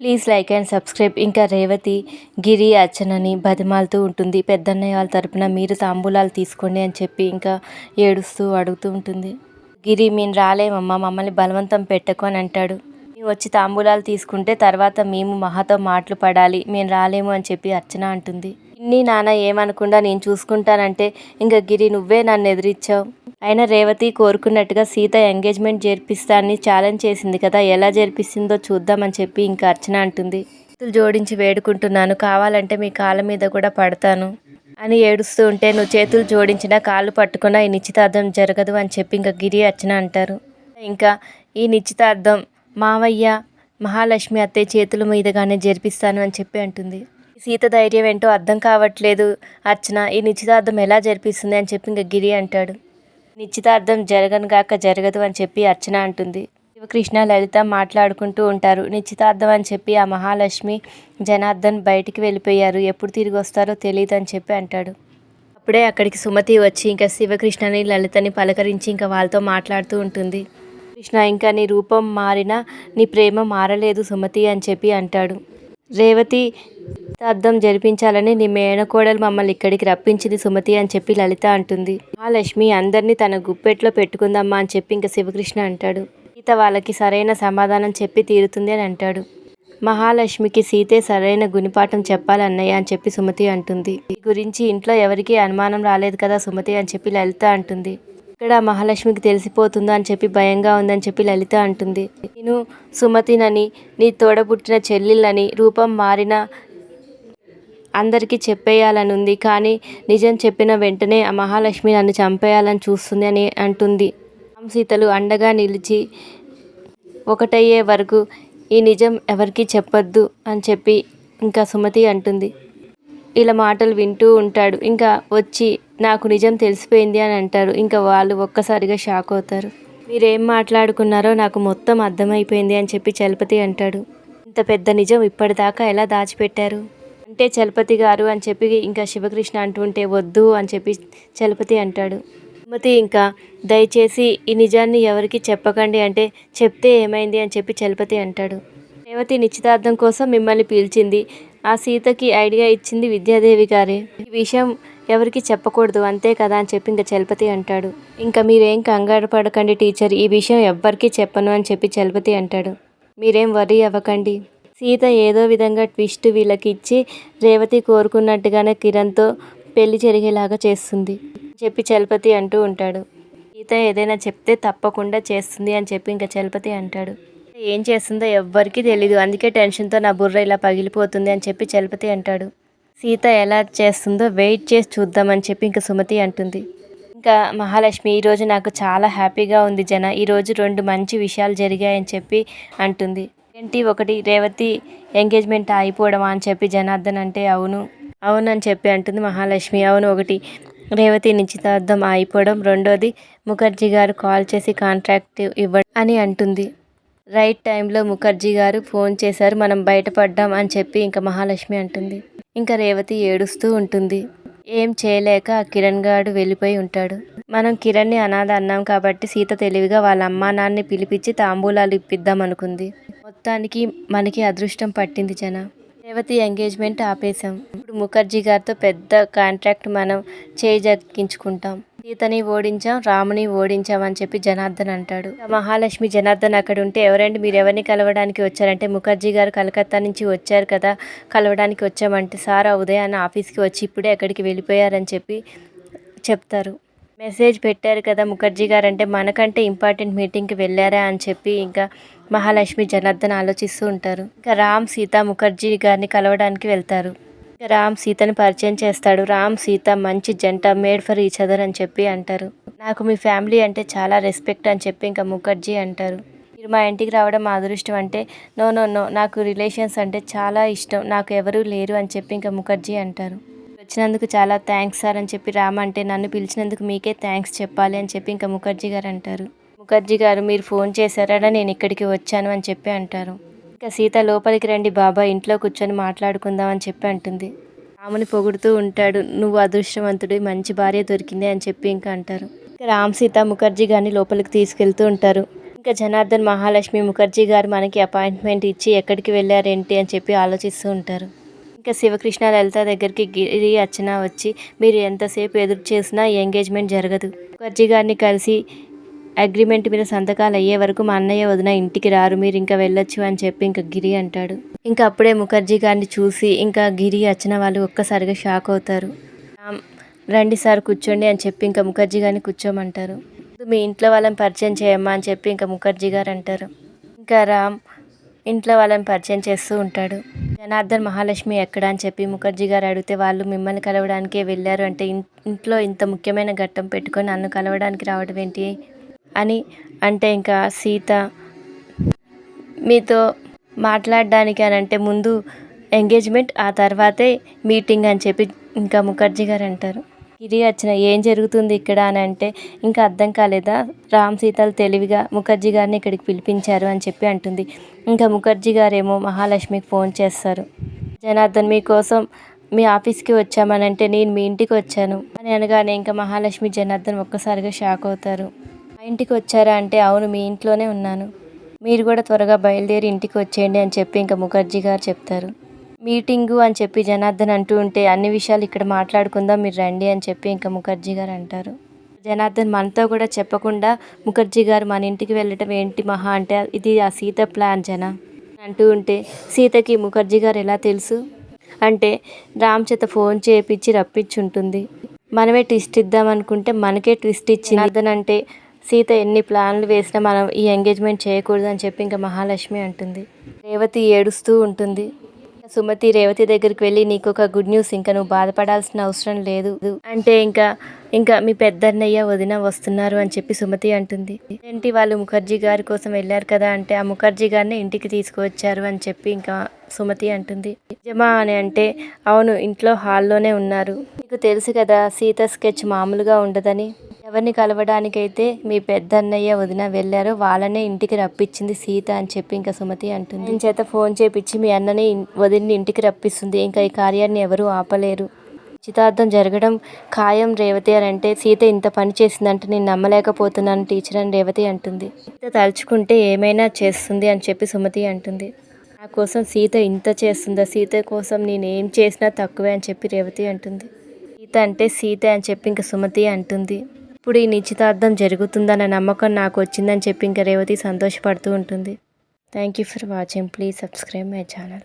Please like and subscribe. ఇంకా రేవతి గిరి అర్చనని బతిమాలుతూ ఉంటుంది. పెద్దన్నయ్య వాళ్ళ తరపున మీరు తాంబూలాలు తీసుకోండి అని చెప్పి ఇంకా ఏడుస్తూ అడుగుతూ ఉంటుంది. గిరి మేము రాలేమమ్మా మమ్మల్ని బలవంతం పెట్టకు అని అంటాడు. మేము వచ్చి తాంబూలాలు తీసుకుంటే తర్వాత మేము మహాతో మాటలు పడాలి. మేము రాలేము అని చెప్పి అర్చన అంటుంది. ఇన్ని నాన్న ఏమనకుండా నేను చూసుకుంటానంటే ఇంకా గిరి నువ్వే నన్ను ఎదిరించావు. అయినా రేవతి కోరుకున్నట్టుగా సీత ఎంగేజ్మెంట్ జరిపిస్తా అని ఛాలెంజ్ చేసింది కదా ఎలా జరిపిస్తుందో చూద్దామని చెప్పి ఇంకా అర్చన అంటుంది. చేతులు జోడించి వేడుకుంటున్నాను కావాలంటే మీ కాళ్ళ మీద కూడా పడతాను అని ఏడుస్తూ ఉంటే నువ్వు చేతులు జోడించినా కాళ్ళు పట్టుకున్నా ఈ నిశ్చితార్థం జరగదు అని చెప్పి ఇంకా గిరి అర్చన అంటారు. ఇంకా ఈ నిశ్చితార్థం మావయ్య మహాలక్ష్మి అత్తయ్య చేతుల మీదగానే జరిపిస్తాను అని చెప్పి అంటుంది. సీత ధైర్యం ఏంటో అర్థం కావట్లేదు. అర్చన ఈ నిశ్చితార్థం ఎలా జరిపిస్తుంది అని చెప్పి ఇంకా గిరి అంటాడు. నిశ్చితార్థం జరగను గాక జరగదు అని చెప్పి అర్చన అంటుంది. శివకృష్ణ లలిత మాట్లాడుకుంటూ ఉంటారు. నిశ్చితార్థం అని చెప్పి ఆ మహాలక్ష్మి జనార్దన్ బయటికి వెళ్ళిపోయారు. ఎప్పుడు తిరిగి వస్తారో తెలియదు అని చెప్పి అంటాడు. అప్పుడే అక్కడికి సుమతి వచ్చి ఇంకా శివకృష్ణని లలితని పలకరించి ఇంకా వాళ్ళతో మాట్లాడుతూ ఉంటుంది. కృష్ణ ఇంకా నీ రూపం మారినా నీ ప్రేమ మారలేదు సుమతి అని చెప్పి అంటాడు. రేవతి అర్థం జరిపించాలని నీ మేనకోడలు మమ్మల్ని ఇక్కడికి రప్పించింది సుమతి అని చెప్పి లలిత అంటుంది. మహాలక్ష్మి అందరినీ తన గుప్పెట్లో పెట్టుకుందమ్మా అని చెప్పి ఇంకా శివకృష్ణ అంటాడు. సీత వాళ్ళకి సరైన సమాధానం చెప్పి తీరుతుంది అని అంటాడు. మహాలక్ష్మికి సీతే సరైన గుణపాఠం చెప్పాలన్నయ్య అని చెప్పి సుమతి అంటుంది. ఈ గురించి ఇంట్లో ఎవరికీ అనుమానం రాలేదు కదా సుమతి అని చెప్పి లలిత అంటుంది. ఇక్కడ మహాలక్ష్మికి తెలిసిపోతుందో అని చెప్పి భయంగా ఉందని చెప్పి లలిత అంటుంది. నేను సుమతినని నీ తోడబుట్టిన చెల్లెళ్ళని రూపం మారిన అందరికీ చెప్పేయాలని ఉంది కానీ నిజం చెప్పిన వెంటనే ఆ మహాలక్ష్మి నన్ను చంపేయాలని చూస్తుంది అని అంటుంది. సీతలు అండగా నిలిచి ఒకటయ్యే వరకు ఈ నిజం ఎవరికీ చెప్పొద్దు అని చెప్పి ఇంకా సుమతి అంటుంది. ఇలా మాటలు వింటూ ఉంటాడు. ఇంకా వచ్చి నాకు నిజం తెలిసిపోయింది అని అంటారు. ఇంకా వాళ్ళు ఒక్కసారిగా షాక్ అవుతారు. మీరేం మాట్లాడుకున్నారో నాకు మొత్తం అర్థమైపోయింది అని చెప్పి చలపతి అంటాడు. ఇంత పెద్ద నిజం ఇప్పటిదాకా ఎలా దాచిపెట్టారు? అంటే చలపతి గారు అని చెప్పి ఇంకా శివకృష్ణ అంటుంటే వద్దు అని చెప్పి చలపతి అంటాడు. సుమతి ఇంకా దయచేసి ఈ నిజాన్ని ఎవరికి చెప్పకండి అంటే చెప్తే ఏమైంది అని చెప్పి చలపతి అంటాడు. రేవతి నిశ్చితార్థం కోసం మిమ్మల్ని పీల్చింది. ఆ సీతకి ఐడియా ఇచ్చింది విద్యాదేవి గారే. ఈ విషయం ఎవరికి చెప్పకూడదు అంతే కదా అని చెప్పి ఇంకా చలపతి అంటాడు. ఇంకా మీరేం కంగారు పడకండి టీచర్ ఈ విషయం ఎవ్వరికీ చెప్పను అని చెప్పి చలపతి అంటాడు. మీరేం వరీ అవ్వకండి. సీత ఏదో విధంగా ట్విస్ట్ వీళ్ళకి ఇచ్చి రేవతి కోరుకున్నట్టుగానే కిరణ్తో పెళ్ళి జరిగేలాగా చేస్తుంది చెప్పి చలపతి అంటూ ఉంటాడు. సీత ఏదైనా చెప్తే తప్పకుండా చేస్తుంది అని చెప్పి ఇంకా చలపతి అంటాడు. ఏం చేస్తుందో ఎవ్వరికీ తెలీదు అందుకే టెన్షన్తో నా బుర్ర ఇలా పగిలిపోతుంది అని చెప్పి చలపతి అంటాడు. సీత ఎలా చేస్తుందో వెయిట్ చేసి చూద్దామని చెప్పి ఇంకా సుమతి అంటుంది. ఇంకా మహాలక్ష్మి ఈరోజు నాకు చాలా హ్యాపీగా ఉంది జన. ఈరోజు రెండు మంచి విషయాలు జరిగాయని చెప్పి అంటుంది. ఏంటి ఒకటి రేవతి ఎంగేజ్మెంట్ అయిపోవడమా అని చెప్పి జనార్దన్ అంటే అవును. అవును అని చెప్పి అంటుంది మహాలక్ష్మి. అవును ఒకటి రేవతి నిశ్చితార్థం అయిపోవడం. రెండోది ముఖర్జీ గారు కాల్ చేసి కాంట్రాక్ట్ ఇవ్వడం అని అంటుంది. రైట్ టైంలో ముఖర్జీ గారు ఫోన్ చేశారు మనం బయటపడ్డాం అని చెప్పి ఇంకా మహాలక్ష్మి అంటుంది. ఇంకా రేవతి ఏడుస్తూ ఉంటుంది. ఏం చేయలేక కిరణ్ గారు వెళ్ళిపోయి ఉంటాడు. మనం కిరణ్ని అనాథ అన్నాం కాబట్టి సీత తెలివిగా వాళ్ళ అమ్మా నాన్నని పిలిపించి తాంబూలాలు ఇప్పిద్దాం అనుకుంది. మొత్తానికి మనకి అదృష్టం పట్టింది జన. రేవతి ఎంగేజ్మెంట్ ఆపేశాం. ఇప్పుడు ముఖర్జీ గారితో పెద్ద కాంట్రాక్ట్ మనం చేజక్కించుకుంటాం. సీతని ఓడించాం రాముని ఓడించాం అని చెప్పి జనార్దన్ అంటాడు. మహాలక్ష్మి జనార్దన్ అక్కడ ఉంటే ఎవరండి? మీరు ఎవరిని కలవడానికి వచ్చారంటే ముఖర్జీ గారు కలకత్తా నుంచి వచ్చారు కదా కలవడానికి వచ్చామంటే సార్ ఉదయాన్న ఆఫీస్కి వచ్చి ఇప్పుడే అక్కడికి వెళ్ళిపోయారని చెప్పి చెప్తారు. మెసేజ్ పెట్టారు కదా ముఖర్జీ గారు అంటే మనకంటే ఇంపార్టెంట్ మీటింగ్కి వెళ్ళారా అని చెప్పి ఇంకా మహాలక్ష్మి జనార్దన్ ఆలోచిస్తూ ఉంటారు. ఇంకా రామ్ సీత ముఖర్జీ గారిని కలవడానికి వెళ్తారు. రామ్ సీతని పరిచయం చేస్తాడు. రామ్ సీత మంచి జంట మేడ్ ఫర్ ఈచ్ అదర్ అని చెప్పి అంటారు. నాకు మీ ఫ్యామిలీ అంటే చాలా రెస్పెక్ట్ అని చెప్పి ఇంకా ముఖర్జీ అంటారు. మీరు మా ఇంటికి రావడం మా అదృష్టం అంటే నో నో నో నాకు రిలేషన్స్ అంటే చాలా ఇష్టం. నాకు ఎవరూ లేరు అని చెప్పి ఇంకా ముఖర్జీ అంటారు. వచ్చినందుకు చాలా థ్యాంక్స్ సార్ అని చెప్పి రామ్ అంటే నన్ను పిలిచినందుకు మీకే థ్యాంక్స్ చెప్పాలి అని చెప్పి ఇంకా ముఖర్జీ గారు అంటారు. ముఖర్జీ గారు మీరు ఫోన్ చేశారా నేను ఇక్కడికి వచ్చాను అని చెప్పి అంటారు. ఇంకా సీత లోపలికి రండి బాబా ఇంట్లో కూర్చొని మాట్లాడుకుందాం అని చెప్పి అంటుంది. రాముని పొగుడుతూ ఉంటాడు నువ్వు అదృష్టవంతుడి మంచి భార్య దొరికింది అని చెప్పి ఇంకా అంటారు. రామ్ సీత ముఖర్జీ గారిని లోపలికి తీసుకెళ్తూ ఉంటారు. ఇంకా జనార్దన్ మహాలక్ష్మి ముఖర్జీ గారు మనకి అపాయింట్మెంట్ ఇచ్చి ఎక్కడికి వెళ్ళారేంటి అని చెప్పి ఆలోచిస్తూ ఉంటారు. ఇంకా శివకృష్ణ లలిత దగ్గరికి గిరి అర్చన వచ్చి మీరు ఎంతసేపు ఎదురు చేసినా ఎంగేజ్మెంట్ జరగదు. ముఖర్జీ గారిని కలిసి అగ్రిమెంట్ మీద సంతకాలు అయ్యే వరకు మా అన్నయ్య వదిన ఇంటికి రారు మీరు ఇంకా వెళ్ళొచ్చు అని చెప్పి ఇంకా గిరి అంటాడు. ఇంకా అప్పుడే ముఖర్జీ గారిని చూసి ఇంకా గిరి వచ్చిన వాళ్ళు ఒక్కసారిగా షాక్ అవుతారు. రండి సార్ కూర్చోండి అని చెప్పి ఇంకా ముఖర్జీ గారిని కూర్చోమంటారు. మీ ఇంట్లో వాళ్ళని పరిచయం చేయమ్మా అని చెప్పి ఇంకా ముఖర్జీ గారు అంటారు. ఇంకా రామ్ ఇంట్లో వాళ్ళని పరిచయం చేస్తూ ఉంటాడు. జనార్దన్ మహాలక్ష్మి ఎక్కడ అని చెప్పి ముఖర్జీ గారు అడిగితే వాళ్ళు మిమ్మల్ని కలవడానికే వెళ్ళారు అంటే ఇంట్లో ఇంత ముఖ్యమైన ఘట్టం పెట్టుకొని నన్ను కలవడానికి రావడం ఏంటి? అని అంటే ఇంకా సీత మీతో మాట్లాడడానికి అని అంటే ముందు ఎంగేజ్మెంట్ ఆ తర్వాతే మీటింగ్ అని చెప్పి ఇంకా ముఖర్జీ గారు అంటారు. ఇది వచ్చిన ఏం జరుగుతుంది ఇక్కడ అని అంటే ఇంకా అర్థం కాలేదా? రామ్ సీతలు తెలివిగా ముఖర్జీ గారిని ఇక్కడికి పిలిపించారు అని చెప్పి అంటుంది. ఇంకా ముఖర్జీ గారేమో మహాలక్ష్మికి ఫోన్ చేస్తారు. జనార్దన్ మీకోసం మీ ఆఫీస్కి వచ్చామని అంటే నేను మీ ఇంటికి వచ్చాను అని అనగానే ఇంకా మహాలక్ష్మి జనార్దన్ ఒక్కసారిగా షాక్ అవుతారు. ఇంటికి వచ్చారా అంటే అవును మీ ఇంట్లోనే ఉన్నాను. మీరు కూడా త్వరగా బయలుదేరి ఇంటికి వచ్చేయండి అని చెప్పి ఇంకా ముఖర్జీ గారు చెప్తారు. మీటింగు అని చెప్పి జనార్దన్ అంటూ ఉంటే అన్ని విషయాలు ఇక్కడ మాట్లాడుకుందాం మీరు రండి అని చెప్పి ఇంకా ముఖర్జీ గారు అంటారు. జనార్దన్ మనతో కూడా చెప్పకుండా ముఖర్జీ గారు మన ఇంటికి వెళ్ళటం ఏంటి మహా అంటే ఇది ఆ సీత ప్లాన్ జన? అంటూ ఉంటే సీతకి ముఖర్జీ గారు ఎలా తెలుసు? అంటే రామ్ చేత ఫోన్ చేపించి రప్పించి ఉంటుంది మనమే ట్విస్ట్ ఇద్దాం అనుకుంటే మనకే ట్విస్ట్ ఇచ్చింది అర్థన్ అంటే సీత ఎన్ని ప్లాన్లు వేసినా మనం ఈ ఎంగేజ్మెంట్ చేయకూడదు అని చెప్పి ఇంకా మహాలక్ష్మి అంటుంది. రేవతి ఏడుస్తూ ఉంటుంది. సుమతి రేవతి దగ్గరికి వెళ్ళి నీకు ఒక గుడ్ న్యూస్ ఇంకా నువ్వు బాధపడాల్సిన అవసరం లేదు. అంటే ఇంకా ఇంకా మీ పెద్దన్నయ్య వదిన వస్తున్నారు అని చెప్పి సుమతి అంటుంది. ఏంటి వాళ్ళు ముఖర్జీ గారి కోసం వెళ్ళారు కదా అంటే ఆ ముఖర్జీ గారిని ఇంటికి తీసుకువచ్చారు అని చెప్పి ఇంకా సుమతి అంటుంది. నిజమా అని అంటే అవును ఇంట్లో హాల్లోనే ఉన్నారు. నీకు తెలుసు కదా సీత స్కెచ్ మామూలుగా ఉండదని. ఎవరిని కలవడానికైతే మీ పెద్దన్నయ్య వదిన వెళ్ళారో వాళ్ళనే ఇంటికి రప్పించింది సీత అని చెప్పి ఇంకా సుమతి అంటుంది. నేను చేత ఫోన్ చేపించి మీ అన్నని వదిలిని వదిన్ని ఇంటికి రప్పిస్తుంది. ఇంకా ఈ కార్యాన్ని ఎవరూ ఆపలేరు. నిశ్చితార్థం జరగడం ఖాయం రేవతి అని అంటే సీత ఇంత పని చేసిందంటే నేను నమ్మలేకపోతున్నాను టీచర్ అని రేవతి అంటుంది. సీత తలుచుకుంటే ఏమైనా చేస్తుంది అని చెప్పి సుమతి అంటుంది. నా కోసం సీత ఇంత చేస్తుందా? సీత కోసం నేను ఏం చేసినా తక్కువే అని చెప్పి రేవతి అంటుంది. సీత అంటే సీత అని చెప్పి ఇంకా సుమతి అంటుంది. ఇప్పుడు ఈ నిశ్చితార్థం జరుగుతుందన్న నమ్మకం నాకు వచ్చిందని చెప్పి ఇంకా రేవతి సంతోషపడుతూ ఉంటుంది. Thank you for watching please subscribe my channel